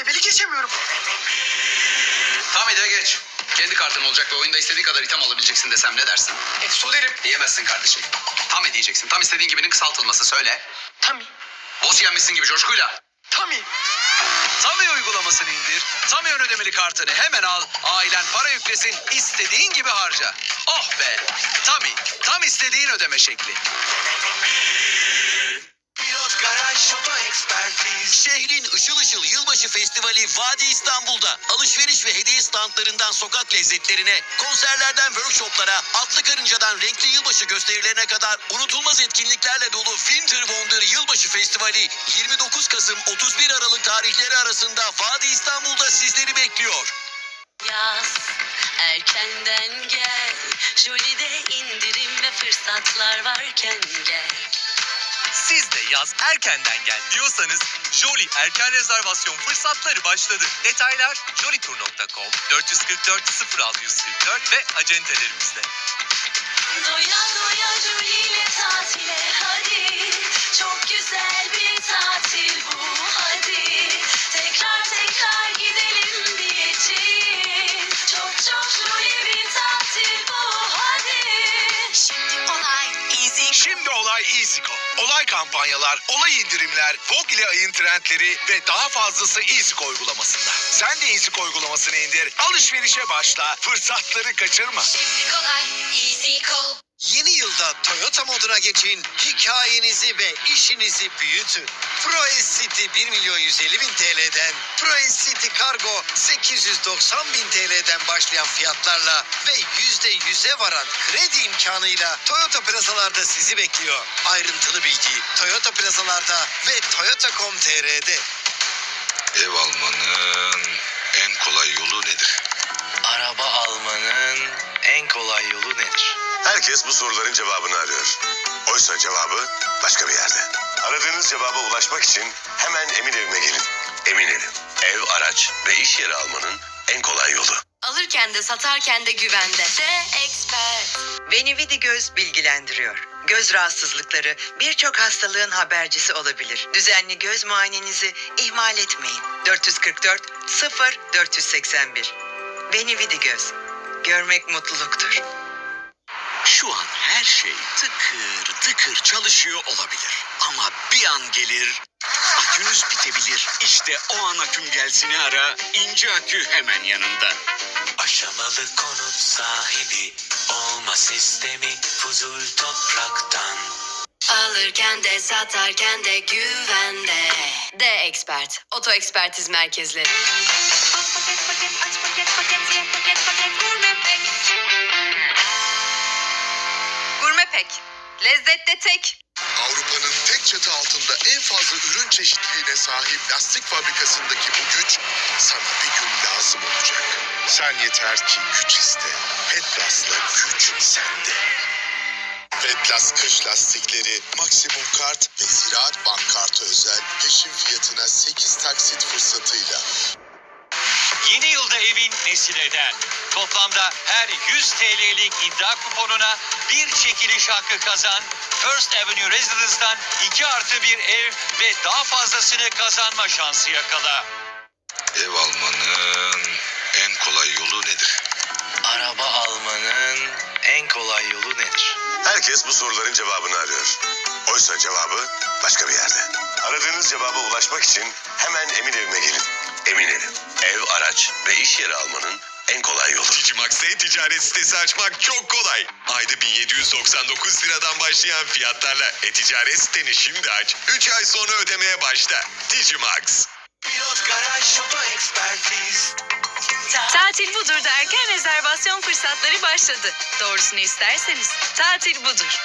leveli geçemiyorum. Tam de geç. Kendi kartın olacak ve oyunda istediğin kadar item alabileceksin desem ne dersin? Exo derim. Diyemezsin kardeşim. Tam diyeceksin. Tam istediğin gibinin kısaltılması söyle. Tami. Boss yenmişsin gibi coşkuyla. Tami. Tami uygulamasını indir. Tami ön ödemeli kartını hemen al. Ailen para yüklesin. istediğin gibi harca. Oh be. Tami. Tam istediğin ödeme şekli. Şehrin ışıl ışıl yılbaşı festivali Vadi İstanbul'da. Alışveriş ve hediye standlarından sokak lezzetlerine, konserlerden workshoplara, atlı karıncadan renkli yılbaşı gösterilerine kadar unutulmaz etkinliklerle dolu Winter Wonder Yılbaşı Festivali 29 Kasım 31 Aralık tarihleri arasında Vadi İstanbul'da sizleri bekliyor. Yaz erkenden gel Jolly'de indirim ve fırsatlar varken gel yaz erkenden gel diyorsanız Jolly erken rezervasyon fırsatları başladı. Detaylar jollytour.com 444 0644 ve acentelerimizde. Doya doya Jolly ile tatile hadi Çok güzel bir olay EasyCo. Olay kampanyalar, olay indirimler, Vogue ile ayın trendleri ve daha fazlası EasyCo uygulamasında. Sen de EasyCo uygulamasını indir, alışverişe başla, fırsatları kaçırma. Şimdi kolay easy call Yeni yılda Toyota moduna geçin, hikayenizi ve işinizi büyütün. Pro City 1 milyon 150 bin TL'den, Pro City Cargo 890 bin TL'den başlayan fiyatlarla ve %100'e varan kredi imkanıyla Toyota plazalarda sizi bekliyor. Ayrıntılı bilgi Toyota plazalarda ve Toyota.com.tr'de. Ev almanın en kolay yolu nedir? Herkes bu soruların cevabını arıyor. Oysa cevabı başka bir yerde. Aradığınız cevaba ulaşmak için hemen Emin Evime gelin. Emin Evim. Ev, araç ve iş yeri almanın en kolay yolu. Alırken de satarken de güvende De Expert Venividi Göz bilgilendiriyor. Göz rahatsızlıkları birçok hastalığın habercisi olabilir. Düzenli göz muayenenizi ihmal etmeyin. 444 0 481 Venividi Göz. Görmek mutluluktur. Şu an her şey tıkır tıkır çalışıyor olabilir. Ama bir an gelir akünüz bitebilir. İşte o an aküm gelsini ara. İnce akü hemen yanında. Aşamalı konut sahibi olma sistemi fuzul topraktan. Alırken de satarken de güvende De Expert Oto Ekspertiz Merkezleri Gurme tek. Avrupa'nın tek çatı altında en fazla ürün çeşitliliğine sahip lastik fabrikasındaki bu güç sana bir gün lazım olacak. Sen yeter ki güç iste. Petlas'la güç sende. Petlas kış lastikleri maksimum kart ve Ziraat Bank kartı özel peşin fiyatına 8 taksit fırsatıyla. Yılda evin Nesile'den. Toplamda her 100 TL'lik iddia kuponuna bir çekiliş hakkı kazan. First Avenue Residence'dan 2 artı bir ev ve daha fazlasını kazanma şansı yakala. Ev almanın en kolay yolu nedir? Araba almanın en kolay yolu nedir? Herkes bu soruların cevabını arıyor. Oysa cevabı başka bir yerde. Aradığınız cevaba ulaşmak için hemen Emin Evime gelin. Emin Evim. Ev, araç ve iş yeri almanın en kolay yolu. Digimax'te ticaret sitesi açmak çok kolay. Ayda 1799 liradan başlayan fiyatlarla e-ticaret siteni şimdi aç. 3 ay sonra ödemeye başla. Digimax. Pilot Garaj. Tatil budur derken rezervasyon fırsatları başladı Doğrusunu isterseniz tatil budur